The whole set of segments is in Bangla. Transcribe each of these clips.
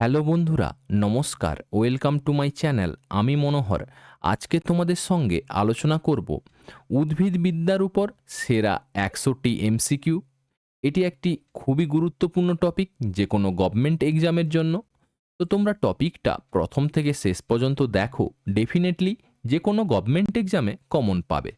হ্যালো বন্ধুরা, নমস্কার, ওয়েলকাম টু মাই চ্যানেল, আমি মনোহর। আজকে তোমাদের সঙ্গে আলোচনা করব উদ্ভিদবিদ্যার উপর সেরা একশোটি এমসিকিউ। এটি একটি খুবই গুরুত্বপূর্ণ টপিক যে কোনো গভর্নমেন্ট এক্সামের জন্য। তো তোমরা টপিকটা প্রথম থেকে শেষ পর্যন্ত দেখো, ডেফিনেটলি যে কোনো গভর্নমেন্ট এক্সামে কমন পাবে।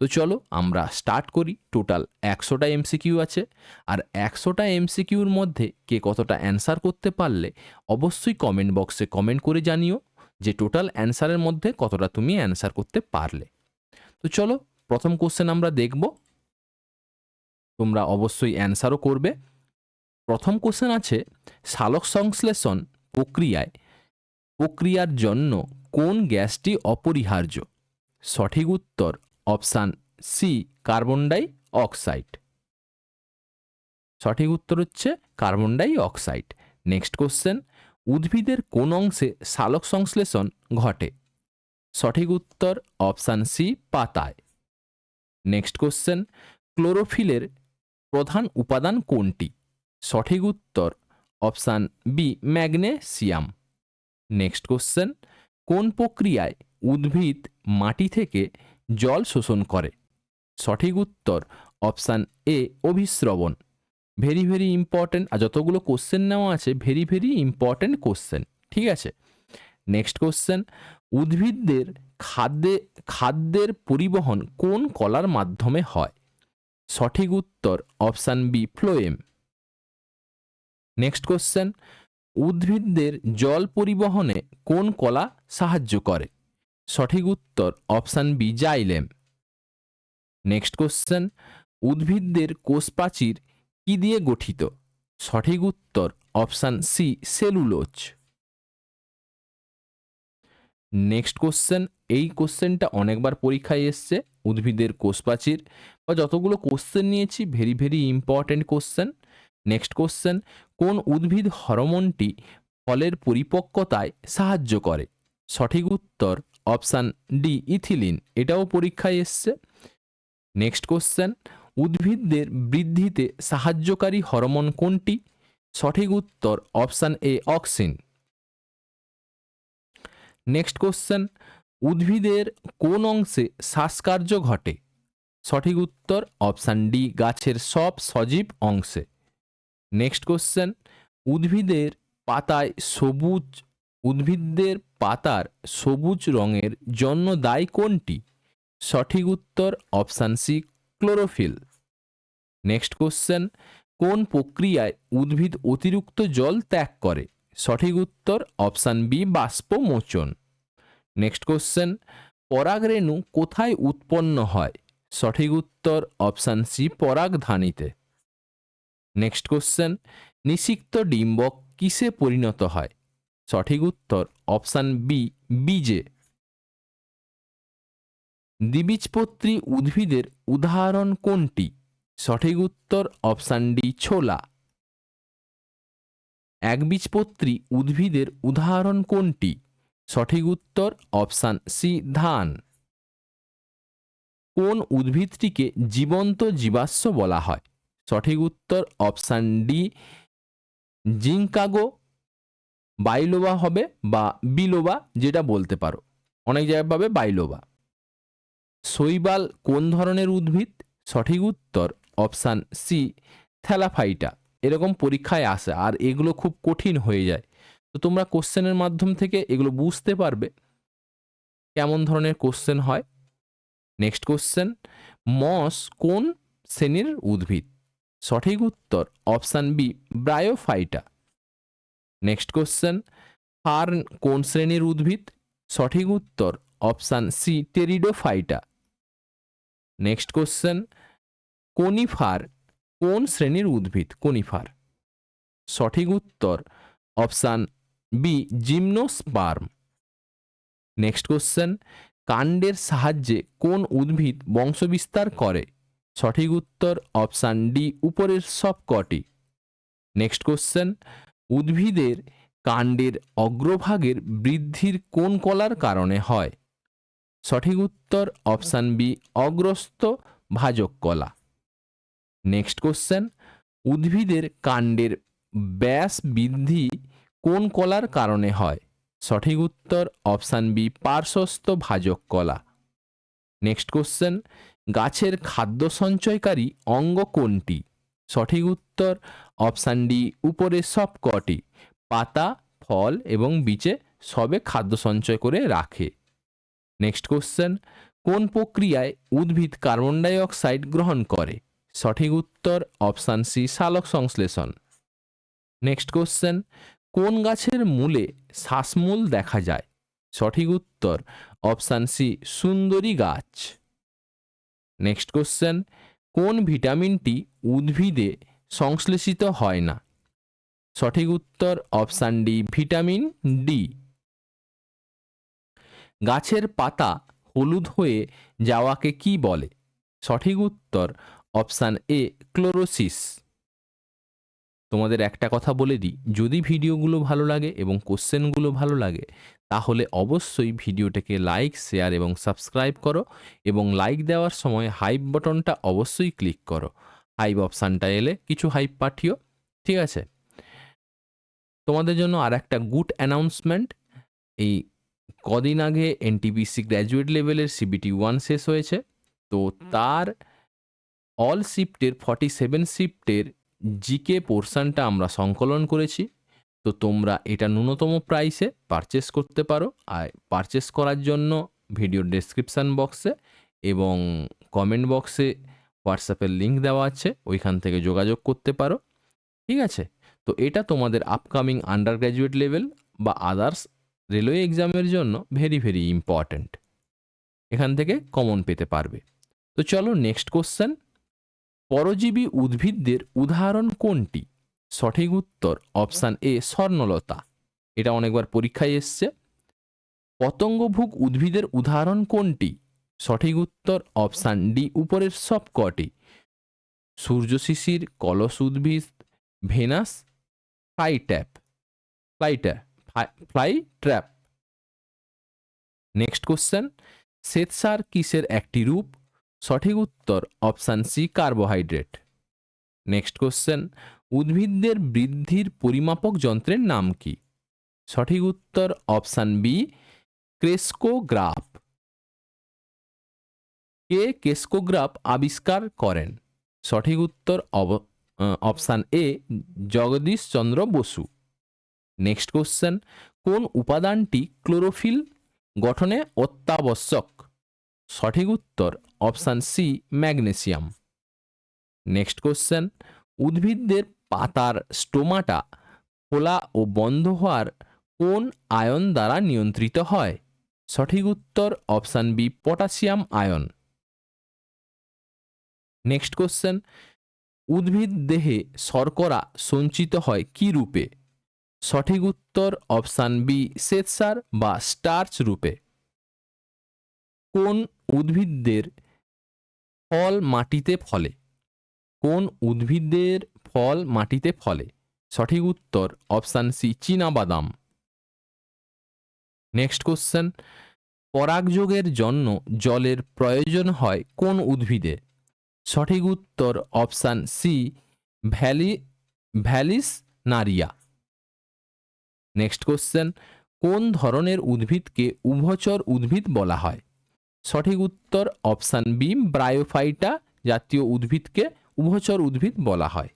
তো চলো আমরা স্টার্ট করি। টোটাল একশোটা এমসিকিউ আছে। আর একশোটা এমসিকিউর মধ্যে কে কতটা অ্যান্সার করতে পারলে অবশ্যই কমেন্ট বক্সে কমেন্ট করে জানিও যে টোটাল অ্যান্সারের মধ্যে কতটা তুমি অ্যান্সার করতে পারলে। তো চলো প্রথম কোশ্চেন আমরা দেখব। তোমরা অবশ্যই অ্যান্সারও করবে। প্রথম কোশ্চেন আছে সালোক সংশ্লেষণ প্রক্রিয়ায়, প্রক্রিয়ার জন্য কোন গ্যাসটি অপরিহার্য? সঠিক উত্তর option C, carbon die oxide. সঠিক উত্তর হচ্ছে carbon die oxide. Next question, উদ্ভিদের কোন অংশে সালোক সংশ্লেষণ ঘটে? সঠিক উত্তর অপশান সি, পাতায়। নেক্সট কোশ্চেন, ক্লোরোফিলের প্রধান উপাদান কোনটি? সঠিক উত্তর option B, magnesium. Next question, কোন প্রক্রিয়ায় উদ্ভিদ মাটি থেকে জল শোষণ করে। সঠিক উত্তর, অপশান এ অভিশ্রবণ ভেরি ভেরি ইম্পর্ট্যান্ট আর যতগুলো কোশ্চেন নেওয়া আছে, ভেরি ভেরি ইম্পর্ট্যান্ট কোশ্চেন ঠিক আছে? নেক্সট কোশ্চেন উদ্ভিদদের খাদ্যে, খাদ্যের পরিবহন কোন কলার মাধ্যমে হয়? সঠিক উত্তর, option B, phloem. Next question উদ্ভিদদের জল পরিবহনে কোন কলা সাহায্য করে? সঠিক উত্তর option B, xylem. Next question, উদ্ভিদদের কোষপ্রাচীর কি দিয়ে গঠিত? সঠিক উত্তর option C, cellulose. Next question, এই কোশ্চেনটা অনেকবার পরীক্ষায় এসছে, উদ্ভিদের কোষপ্রাচীর। বা যতগুলো কোশ্চেন নিয়েছি, very very important question. Next question, কোন উদ্ভিদ হরমোনটি ফলের পরিপক্কতায় সাহায্য করে? সঠিক উত্তর অপশান ডি, ইথিলিন। এটাও পরীক্ষায় এসছে। নেক্সট কোশ্চেন, উদ্ভিদদের বৃদ্ধিতে সাহায্যকারী হরমোন কোনটি? সঠিক উত্তর option A, auxin. Next question, উদ্ভিদের কোন অংশে শ্বাসকার্য ঘটে? সঠিক উত্তর অপশান ডি, গাছের সব সজীব অংশে। নেক্সট কোশ্চেন, উদ্ভিদের পাতায় সবুজ উদ্ভিদদের পাতার সবুজ রঙের জন্য দায়ী কোনটি? সঠিক উত্তর option C, chlorophyll. Next question, কোন প্রক্রিয়ায় উদ্ভিদ অতিরিক্ত জল ত্যাগ করে? সঠিক উত্তর অপশান বি, বাষ্পমোচন। নেক্সট কোশ্চেন পরাগরেণু কোথায় উৎপন্ন হয়? সঠিক উত্তর অপশান সি পরাগধানীতে নেক্সট কোশ্চেন, নিষিক্ত ডিম্বক কিসে পরিণত হয়? সঠিক উত্তর অপশান বি বীজে দ্বিবীজপত্রী উদ্ভিদের উদাহরণ কোনটি? সঠিক উত্তর অপশান ডি ছোলা। একবীজপত্রী উদ্ভিদের উদাহরণ কোনটি? সঠিক উত্তর অপশান সি ধান। কোন উদ্ভিদটিকে জীবন্ত জীবাশ্ম বলা হয়? সঠিক উত্তর অপশান ডি জিঙ্কাগো বাইলোবা হবে বা বিলোবা, যেটা বলতে পারো। অনেক জায়গায় পাবে বাইলোবা। শৈবাল কোন ধরনের উদ্ভিদ? সঠিক উত্তর অপশান সি, থ্যালাফাইটা। এরকম পরীক্ষায় আসে, আর এগুলো খুব কঠিন হয়ে যায়। তো তোমরা কোশ্চেনের মাধ্যম থেকে এগুলো বুঝতে পারবে কেমন ধরনের কোশ্চেন হয়। নেক্সট কোশ্চেন, মস কোন শ্রেণির উদ্ভিদ? সঠিক উত্তর option B, bryophyta. Next question fern কোন শ্রেণির উদ্ভিদ? সঠিক উত্তর option C pteridophyta next question conifer কোন শ্রেণির উদ্ভিদ? কোনিফার সঠিক উত্তর option B gymnosperm next question কাণ্ডের সাহায্যে কোন উদ্ভিদ বংশবিস্তার করে? সঠিক উত্তর অপশান ডি উপরের সব কটি নেক্সট কোশ্চেন উদ্ভিদের কাণ্ডের অগ্রভাগের বৃদ্ধির কোন কলার কারণে হয়? সঠিক উত্তর অপশান বি অগ্রস্ত ভাজক কলা। নেক্সট কোশ্চেন, উদ্ভিদের কাণ্ডের ব্যাস বৃদ্ধি কোন কলার কারণে হয়? সঠিক উত্তর অপশান বি পার্শ্বস্থ ভাজক কলা। নেক্সট কোশ্চেন, গাছের খাদ্য সঞ্চয়কারী অঙ্গ কোনটি? সঠিক উত্তর অপশান ডি, উপরে সব কটি, পাতা, ফল এবং বীজে সবে খাদ্য সঞ্চয় করে রাখে। নেক্সট কোশ্চেন কোন প্রক্রিয়ায় উদ্ভিদ কার্বন ডাই অক্সাইড গ্রহণ করে? সঠিক উত্তর অপশান সি, সালোক সংশ্লেষণ। নেক্সট কোশ্চেন কোন গাছের মূলে শ্বাসমূল দেখা যায়? সঠিক উত্তর অপশান সি, সুন্দরী গাছ। নেক্সট কোশ্চেন কোন ভিটামিনটি উদ্ভিদে সংশ্লেষিত হয় না? সঠিক উত্তর অপশান ডি, ভিটামিন ডি। গাছের পাতা হলুদ হয়ে যাওয়াকে কি বলে? সঠিক উত্তর অপশান এ, ক্লোরোসিস। তোমাদের একটা কথা বলে দিই, যদি ভিডিওগুলো ভালো লাগে এবং কোশ্চেনগুলো ভালো লাগে তাহলে অবশ্যই ভিডিওটাকে লাইক শেয়ার এবং সাবস্ক্রাইব করো এবং লাইক দেওয়ার সময় হাইপ বটনটা অবশ্যই ক্লিক করো। হাইপ অপশানটা এলে কিছু হাইপ পাঠিও ঠিক আছে? তোমাদের জন্য আর একটা গুড অ্যানাউন্সমেন্ট এই কদিন আগে এনটিপিসি গ্র্যাজুয়েট লেভেলের সিবিটি ওয়ান শেষ হয়েছে তো তার অল শিফটের ফর্টি সেভেন শিফটের জিকে পোর্শনটা আমরা সংকলন করেছি। তো তোমরা এটা ন্যূনতম প্রাইসে পারচেস করতে পারো। আর পারচেস করার জন্য ভিডিও ডেসক্রিপশান বক্সে এবং কমেন্ট বক্সে হোয়াটসঅ্যাপের লিঙ্ক দেওয়া আছে, ওইখান থেকে যোগাযোগ করতে পারো। ঠিক আছে? তো এটা তোমাদের আপকামিং আন্ডার গ্র্যাজুয়েট লেভেল বা আদার্স রেলওয়ে এক্সামের জন্য ভেরি ভেরি ইম্পর্ট্যান্ট এখান থেকে কমন পেতে পারবে। তো চলো নেক্সট কোশ্চেন পরজীবী উদ্ভিদদের উদাহরণ কোনটি? সঠিক উত্তর অপশান এ, স্বর্ণলতা। এটা অনেকবার পরীক্ষায় এসছে। পতঙ্গভুক উদ্ভিদের উদাহরণ কোনটি? সঠিক উত্তর অপশান ডি, উপরের সব কটি। সূর্যশিশির কলস উদ্ভিদ, Venus, fly tap. Fly tap, fly trap. Next question শ্বেতসার কিসের একটি রূপ? সঠিক উত্তর option C, carbohydrate. Next question উদ্ভিদদের বৃদ্ধির পরিমাপক যন্ত্রের নাম কি? সঠিক উত্তর অপশান বি, ক্রেস্কোগ্রাফ। কে কেস্কোগ্রাফ আবিষ্কার করেন? সঠিক উত্তর option A, Jagadish Chandra Bose. Next question, কোন উপাদানটি ক্লোরোফিল গঠনে অত্যাবশ্যক? সঠিক উত্তর option C, magnesium. Next question উদ্ভিদদের পাতার স্টোমাটা খোলা ও বন্ধ হওয়ার কোন আয়ন দ্বারা নিয়ন্ত্রিত হয়? সঠিক উত্তর option B, potassium ion. Next question, উদ্ভিদ দেহে শর্করা সঞ্চিত হয় কি রূপে? সঠিক উত্তর অপশান বি, শ্বেতসার বা স্টার্চ রূপে। কোন উদ্ভিদদের ফল মাটিতে ফলে? কোন উদ্ভিদের ফল মাটিতে ফলে। সঠিক উত্তর অপশান সি বাদাম নেক্সট কোশ্চেন পরাগযোগের জন্য জলের প্রয়োজন হয় কোন উদ্ভিদে? সঠিক উত্তর option C, valley, vallisneria. Next question, কোন ধরনের উদ্ভিদকে উভচর উদ্ভিদ বলা হয়? সঠিক উত্তর অপশান বি, ব্রায়োফাইটা জাতীয় উদ্ভিদকে উভচর উদ্ভিদ বলা হয়।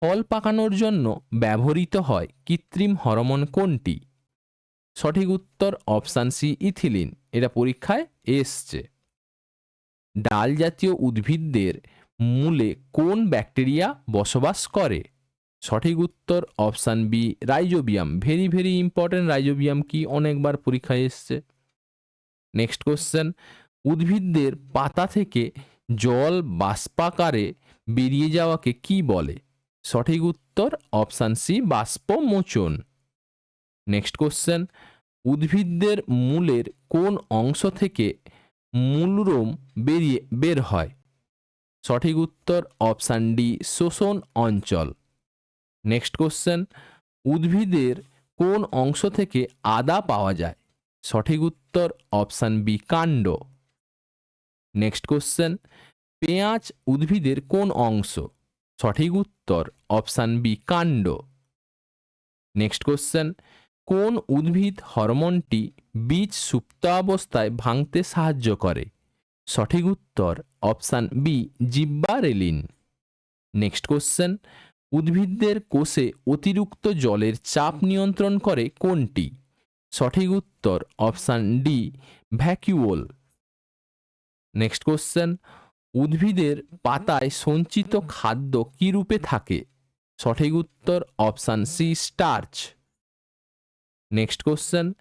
ফল পাকানোর জন্য ব্যবহৃত হয় কৃত্রিম হরমোন কোনটি? সঠিক উত্তর অপশান সি, ইথিলিন। এটা পরীক্ষায় এসছে। ডাল জাতীয় উদ্ভিদদের মূলে কোন ব্যাকটেরিয়া বসবাস করে? সঠিক উত্তর option B, rhizobium. Very very important rhizobium কি অনেকবার পরীক্ষায় এসছে। Next question. উদ্ভিদদের পাতা থেকে জল বাষ্পাকারে বেরিয়ে যাওয়াকে কি বলে? সঠিক উত্তর অপশান সি বাষ্পমোচন নেক্সট কোশ্চেন উদ্ভিদদের মূলের কোন অংশ থেকে মূলরোম বেরিয়ে বের হয়? সঠিক উত্তর অপশান ডি, শোষণ অঞ্চল। নেক্সট কোশ্চেন উদ্ভিদের কোন অংশ থেকে আদা পাওয়া যায়? সঠিক উত্তর অপশান বি, কাণ্ড। নেক্সট কোশ্চেন পেঁয়াজ উদ্ভিদের কোন অংশ? সঠিক উত্তর অপশান বি, কাণ্ড। নেক্সট কোশ্চেন, কোন উদ্ভিদ হরমোনটি বীজ সুপ্তাবস্থায় ভাঙতে সাহায্য করে? সঠিক উত্তর option B gibberellin next question, উদ্ভিদদের কোষে অতিরিক্ত জলের চাপ নিয়ন্ত্রণ করে কোনটি? সঠিক উত্তর option D, vacuole. Next question উদ্ভিদের পাতায় সঞ্চিত খাদ্য কী রূপে থাকে? সঠিক উত্তর option C, starch. Next question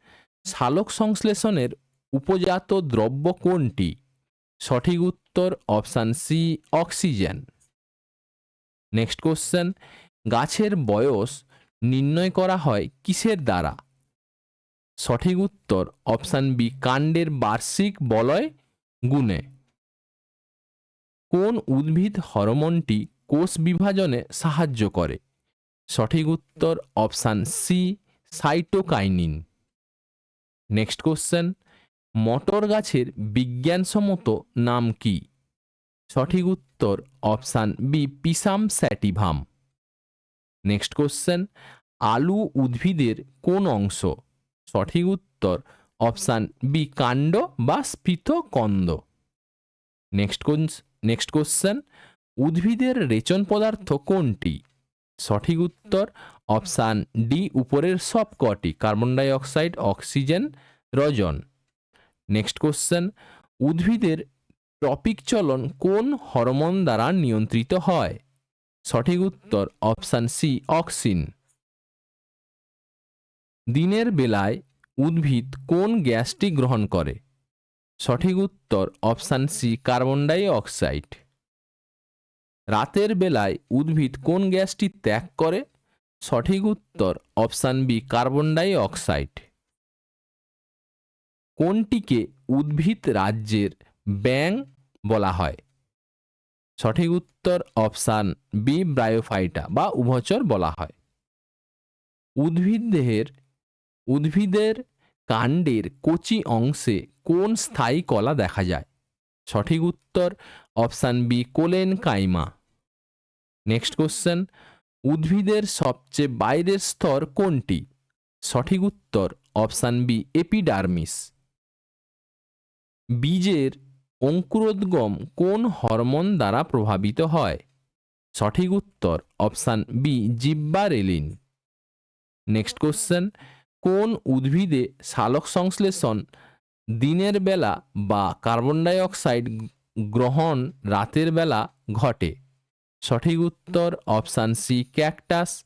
সালোক সংশ্লেষণের উপজাত দ্রব্য কোনটি? সঠিক উত্তর option C, oxygen. Next question, গাছের বয়স নির্ণয় করা হয় কিসের দ্বারা? সঠিক উত্তর অপশান বি, কাণ্ডের বার্ষিক বলয় গুণে। কোন উদ্ভিদ হরমোনটি কোষ বিভাজনে সাহায্য করে? সঠিক উত্তর option C cytokinin. Next question, মটর গাছের বিজ্ঞানসম্মত নাম কি? সঠিক উত্তর option B pisum sativum. Next question, আলু উদ্ভিদের কোন অংশ? সঠিক উত্তর অপশান বি কাণ্ড বা স্ফীত কন্দ নেক্সট নেক্সট কোশ্চেন উদ্ভিদের রেচন পদার্থ কোনটি? সঠিক উত্তর অপশান ডি, উপরের সব কটি, কার্বন ডাই অক্সাইড অক্সিজেন, রজন। নেক্সট কোশ্চেন উদ্ভিদের টপিক চলন কোন হরমোন দ্বারা নিয়ন্ত্রিত হয়? সঠিক উত্তর অপশান সি, অক্সিন। দিনের বেলায় উদ্ভিদ কোন গ্যাসটি গ্রহণ করে? সঠিক উত্তর option C carbon die oxide রাতের বেলায় উদ্ভিদ কোন গ্যাসটি ত্যাগ করে? সঠিক উত্তর option B carbon die oxide কোনটিকে উদ্ভিদ রাজ্যের ব্যাং বলা হয়? সঠিক উত্তর অপশান বি ব্রায়োফাইটা বা উভচর বলা হয়। উদ্ভিদ দেহের, উদ্ভিদের কাণ্ডের কচি অংশে কোন স্থায়ী কলা দেখা যায়? সঠিক উত্তর option B, collenchyma. Next question, উদ্ভিদের সবচেয়ে বাইরের স্তর কোনটি? সঠিক উত্তর অপশান বি, এপিডার্মিস। বীজের অঙ্কুরোদ্গম কোন হরমোন দ্বারা প্রভাবিত হয়? সঠিক উত্তর option B gibberellin next question কোন উদ্ভিদে সালোক সংশ্লেষণ দিনের বেলা বা কার্বন ডাই অক্সাইড গ্রহণ রাতের বেলা ঘটে? সঠিক উত্তর অপশান সি, ক্যাকটাস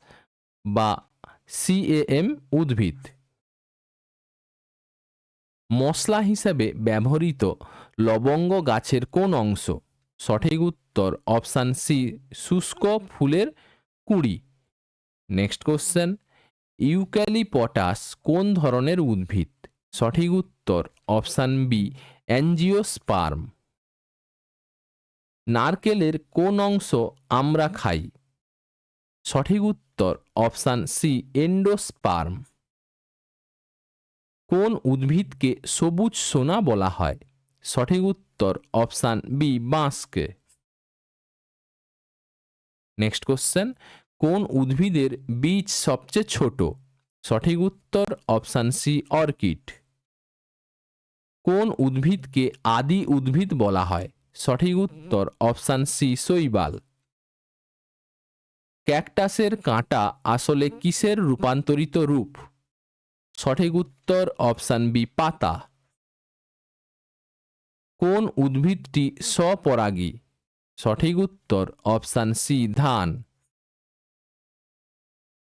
বা সিএএম উদ্ভিদ। মশলা হিসেবে ব্যবহৃত লবঙ্গ গাছের কোন অংশ? সঠিক উত্তর অপশান সি, শুষ্ক ফুলের কুড়ি। Next question. ইউক্যালিপটাস কোন ধরনের উদ্ভিদ? সঠিক উত্তর, অপশান বি, অ্যাঞ্জিওস্পার্ম। নারকেলের কোন অংশ আমরা খাই? সঠিক উত্তর, অপশান সি, এন্ডোস্পার্ম। কোন উদ্ভিদকে সবুজ সোনা বলা হয়? সঠিক উত্তর, অপশান বি, বাঁশকে। নেক্সট কোশ্চেন কোন উদ্ভিদের বীজ সবচেয়ে ছোট? সঠিক উত্তর অপশান সি, অর্কিড। কোন উদ্ভিদকে আদি উদ্ভিদ বলা হয়? সঠিক উত্তর অপশান সি, শৈবাল। ক্যাকটাসের কাঁটা আসলে কিসের রূপান্তরিত রূপ? সঠিক উত্তর অপশান বি, পাতা। কোন উদ্ভিদটি স্বপরাগী? সঠিক উত্তর অপশান সি, ধান।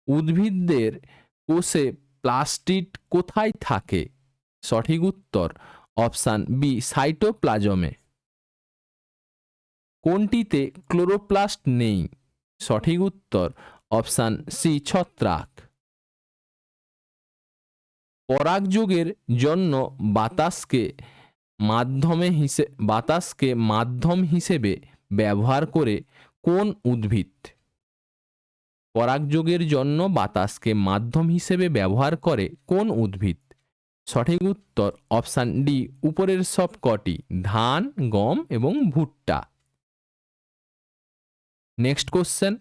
উদ্ভিদদের কোষে প্লাস্টিড কোথায় থাকে? সঠিক উত্তর, অপশান বি সাইটোপ্লাজমে। কোনটিতে ক্লোরোপ্লাস্ট নেই? সঠিক উত্তর, অপশান সি ছত্রাক। পরাগযোগের জন্য বাতাসকে মাধ্যমে হিসে, বাতাসকে মাধ্যম হিসেবে ব্যবহার করে কোন উদ্ভিদ? পরাগযোগের জন্য বাতাসকে মাধ্যম হিসেবে ব্যবহার করে কোন উদ্ভিদ? সঠিক উত্তর অপশান ডি, উপরের সব কটি, ধান, গম এবং ভুট্টা। নেক্সট কোশ্চেন,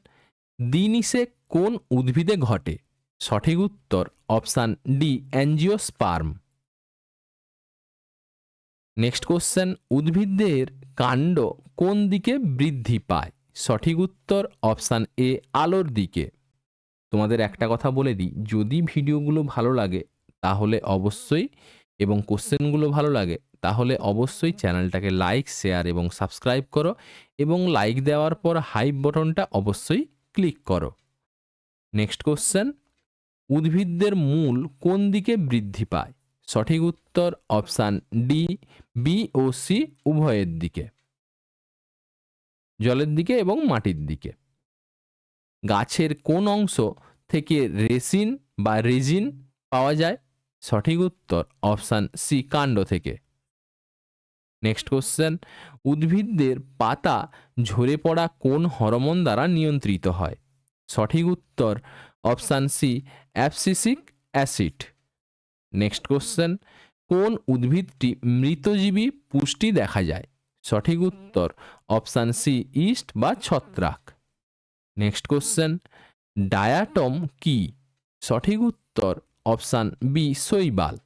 দিনিসে কোন উদ্ভিদে ঘটে? সঠিক উত্তর option D, angiosperm. Next question, উদ্ভিদের কাণ্ড কোন দিকে বৃদ্ধি পায়? সঠিক উত্তর অপশান এ, আলোর দিকে। তোমাদের একটা কথা বলে দিই, যদি ভিডিওগুলো ভালো লাগে, তাহলে অবশ্যই, এবং কোশ্চেনগুলো ভালো লাগে, তাহলে অবশ্যই চ্যানেলটাকে লাইক, শেয়ার এবং সাবস্ক্রাইব করো, এবং লাইক দেওয়ার পর হাইপ বটনটা অবশ্যই ক্লিক করো। নেক্সট কোশ্চেন, উদ্ভিদদের মূল কোন দিকে বৃদ্ধি পায়? সঠিক উত্তর অপশান ডি, বি ও সি উভয়ের দিকে। জলের দিকে এবং মাটির দিকে। গাছের কোন অংশ থেকে রেসিন বা রেজিন পাওয়া যায়? সঠিক উত্তর অপশান সি, কাণ্ড থেকে। নেক্সট কোশ্চেন, উদ্ভিদদের পাতা ঝরে পড়া কোন হরমোন দ্বারা নিয়ন্ত্রিত হয়? সঠিক উত্তর option C, abscisic acid. Next question, কোন উদ্ভিদটি মৃতজীবী পুষ্টি দেখা যায়? সঠিক উত্তর, অপশান সি, ইস্ট বা ছত্রাক। নেক্সট কোশ্চেন, ডায়াটম কি? সঠিক উত্তর, অপশান বি, শৈবাল।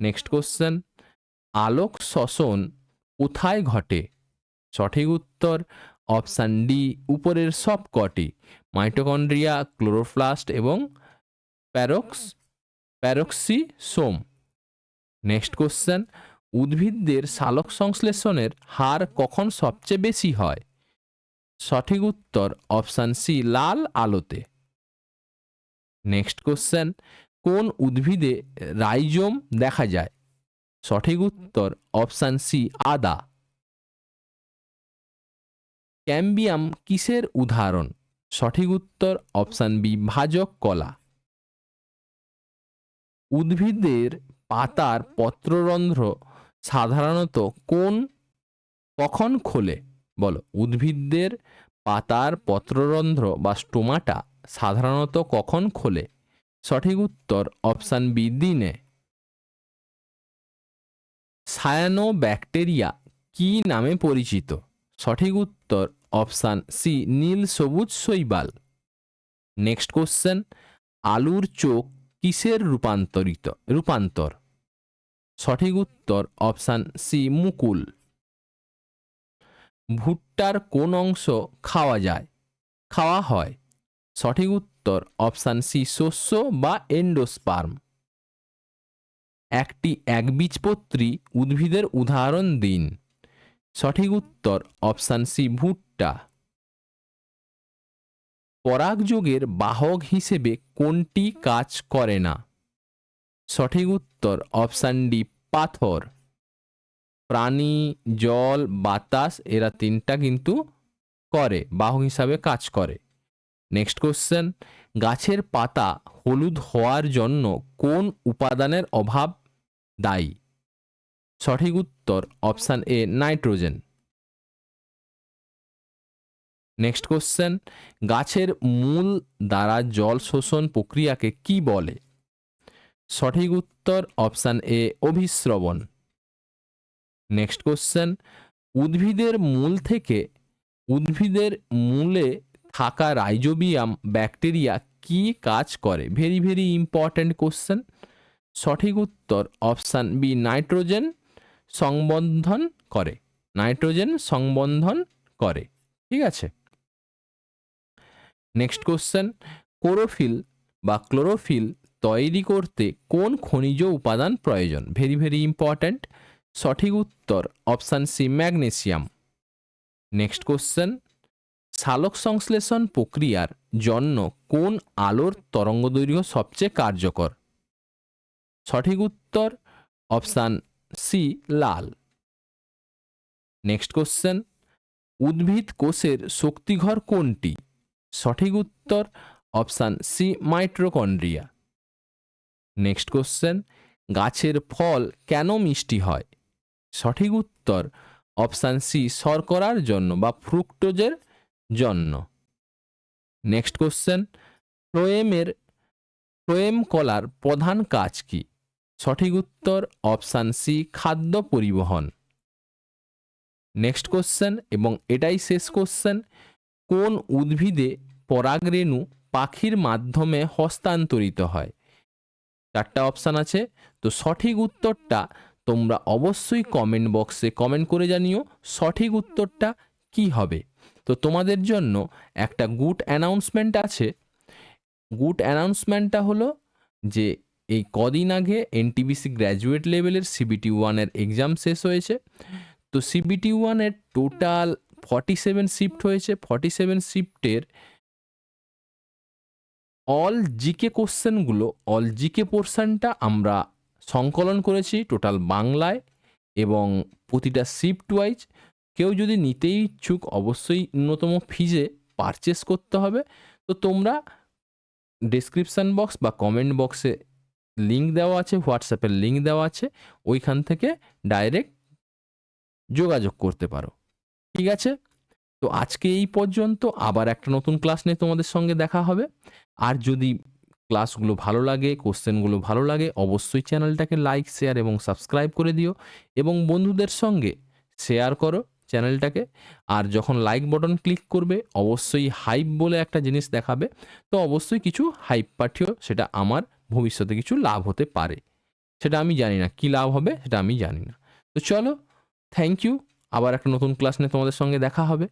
নেক্সট কোশ্চেন, আলোক শ্বসন কোথায় ঘটে? সঠিক উত্তর, অপশান ডি, উপরের সব কটি মাইটোকন্ড্রিয়া, ক্লোরোপ্লাস্ট এবং প্যারক্স, প্যারক্সিসোম। নেক্সট কোশ্চেন উদ্ভিদদের সালোক সংশ্লেষণের হার কখন সবচেয়ে বেশি হয়? সঠিক উত্তর অপশান সি, লাল আলোতে। নেক্সট কোশ্চেন, কোন উদ্ভিদে রাইজোম দেখা যায়? সঠিক উত্তর অপশান সি, আদা। ক্যাম্বিয়াম কিসের উদাহরণ? সঠিক উত্তর অপশান বি, ভাজক কলা। উদ্ভিদের পাতার পত্ররন্ধ্র সাধারণত কোন কখন খোলে? বলো। উদ্ভিদদের পাতার পত্ররন্ধ্র বা স্টোমাটা সাধারণত কখন খোলে? সঠিক উত্তর অপশান বি, দিনে। সায়ানো ব্যাকটেরিয়া কি নামে পরিচিত? সঠিক উত্তর অপশান সি, নীল সবুজ শৈবাল। Next question. আলুর চোখ কিসের রূপান্তরিত? রূপান্তর। সঠিক উত্তর অপশান সি, মুকুল। ভুট্টার কোন অংশ খাওয়া যায়? খাওয়া হয়। সঠিক উত্তর অপশান সি, শস্য বা এন্ডোস্পার্ম। একটি একবীজপত্রী উদ্ভিদের উদাহরণ দিন। সঠিক উত্তর অপশান সি, ভুট্টা। পরাগযোগের বাহক হিসেবে কোনটি কাজ করে না? সঠিক উত্তর অপশান ডি, পাথর। প্রাণী, জল, বাতাস, এরা তিনটা কিন্তু করে, বাহক হিসাবে কাজ করে। নেক্সট কোশ্চেন, গাছের পাতা হলুদ হওয়ার জন্য কোন উপাদানের অভাব দায়ী? সঠিক উত্তর option A, nitrogen. Next question, গাছের মূল দ্বারা জল শোষণ প্রক্রিয়াকে কি বলে? সঠিক উত্তর অপশান এ অভিশ্রবণ নেক্সট কোশ্চেন, উদ্ভিদের মূল থেকে উদ্ভিদের মূলে থাকা রাইজোবিয়াম ব্যাকটেরিয়া কি কাজ করে? Very very important question. সঠিক উত্তর অপশান বি নাইট্রোজেন সংবন্ধন করে। নাইট্রোজেন সংবন্ধন করে। ঠিক আছে? নেক্সট কোশ্চেন, ক্লোরোফিল বা ক্লোরোফিল তৈরি করতে কোন খনিজ উপাদান প্রয়োজন? ভেরি ভেরি ইম্পর্ট্যান্ট সঠিক উত্তর option C magnesium next question সালোক সংশ্লেষণ প্রক্রিয়ার জন্য কোন আলোর তরঙ্গদৈর্ঘ্য সবচেয়ে কার্যকর? সঠিক উত্তর অপশান সি লাল. নেক্সট কোশ্চেন উদ্ভিদ কোষের শক্তিঘর কোনটি? সঠিক উত্তর option C mitochondria next question গাছের ফল কেন মিষ্টি হয়? সঠিক উত্তর অপশান সি শর্করার জন্য বা ফ্রুক্টোজের জন্য। নেক্সট কোশ্চেন ফ্লোয়েমের ফ্লোয়েম কলার প্রধান কাজ কি? সঠিক উত্তর অপশান সি খাদ্য পরিবহন। নেক্সট কোশ্চেন এবং এটাই শেষ কোশ্চেন কোন উদ্ভিদে পরাগরেণু পাখির মাধ্যমে হস্তান্তরিত হয়? চারটা অপশান আছে। তো সঠিক উত্তরটা তোমরা অবশ্যই কমেন্ট বক্সে কমেন্ট করে জানিও, সঠিক উত্তরটা কি হবে। তো তোমাদের জন্য একটা গুড অ্যানাউন্সমেন্ট আছে। গুড অ্যানাউন্সমেন্টটা হলো যে এই কদিন আগে এনটিবিসি গ্র্যাজুয়েট লেভেলের সিবিটি ওয়ানের এক্সাম শেষ হয়েছে। তো সিবিটি ওয়ানের টোটাল ফর্টি সেভেন শিফট হয়েছে। ফর্টি সেভেন শিফটের অল জিকে কোশ্চেনগুলো অল জিকে পোর্শনটা আমরা সংকলন করেছি টোটাল বাংলায় এবং প্রতিটা শিফট ওয়াইজ কেউ যদি নিতেই ইচ্ছুক অবশ্যই ন্যূনতম ফিজে পারচেস করতে হবে। তো তোমরা ডেসক্রিপশান বক্স বা কমেন্ট বক্সে লিঙ্ক দেওয়া আছে হোয়াটসঅ্যাপের লিঙ্ক দেওয়া আছে, ওইখান থেকে ডাইরেক্ট যোগাযোগ করতে পারো। ঠিক আছে? তো আজকে এই পর্যন্ত আবার একটা নতুন ক্লাস নিয়ে তোমাদের সঙ্গে দেখা হবে। আর যদি ক্লাসগুলো ভালো লাগে কোশ্চেনগুলো ভালো লাগে, অবশ্যই চ্যানেলটাকে লাইক শেয়ার এবং সাবস্ক্রাইব করে দিও এবং বন্ধুদের সঙ্গে শেয়ার করো চ্যানেলটাকে। আর যখন লাইক বটন ক্লিক করবে, অবশ্যই হাইপ বলে একটা জিনিস দেখাবে। তো অবশ্যই কিছু হাইপ পাঠিও, সেটা আমার ভবিষ্যতে কিছু লাভ হতে পারে। সেটা আমি জানি না, কী লাভ হবে সেটা আমি জানি না। তো চলো থ্যাংক ইউ আবার একটা নতুন ক্লাস নিয়ে তোমাদের সঙ্গে দেখা হবে।